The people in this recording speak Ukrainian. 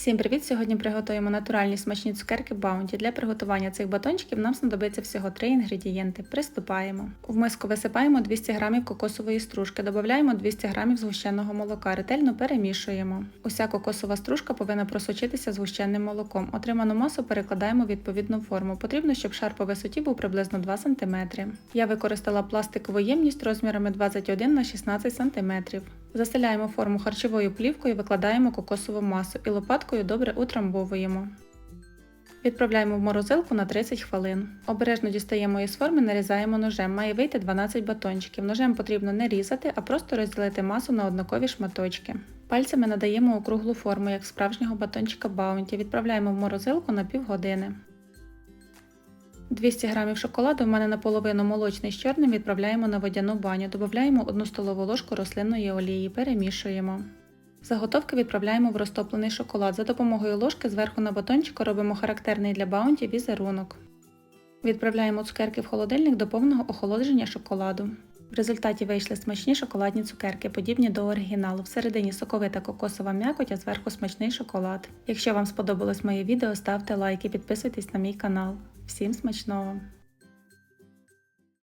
Всім привіт! Сьогодні приготуємо натуральні смачні цукерки Bounty. Для приготування цих батончиків нам знадобиться всього 3 інгредієнти. Приступаємо. В миску висипаємо 200 г кокосової стружки, додаємо 200 г згущеного молока, ретельно перемішуємо. Уся кокосова стружка повинна просочитися згущеним молоком. Отриману масу перекладаємо в відповідну форму. Потрібно, щоб шар по висоті був приблизно 2 см. Я використала пластикову ємність розмірами 21 на 16 см. Застеляємо форму харчовою плівкою, викладаємо кокосову масу і лопаткою добре утрамбовуємо. Відправляємо в морозилку на 30 хвилин. Обережно дістаємо із форми, нарізаємо ножем. Має вийти 12 батончиків. Ножем потрібно не різати, а просто розділити масу на однакові шматочки. Пальцями надаємо округлу форму, як справжнього батончика Баунті. Відправляємо в морозилку на півгодини. 200 г шоколаду в мене наполовину молочний з чорним відправляємо на водяну баню. Додаємо 1 столову ложку рослинної олії, перемішуємо. Заготовки відправляємо в розтоплений шоколад. За допомогою ложки зверху на батончику робимо характерний для баунті візерунок. Відправляємо цукерки в холодильник до повного охолодження шоколаду. В результаті вийшли смачні шоколадні цукерки, подібні до оригіналу. Всередині соковита кокосова м'якоть, а зверху смачний шоколад. Якщо вам сподобалось моє відео, ставте лайк і підписуйтесь на мій канал. Всім смачного!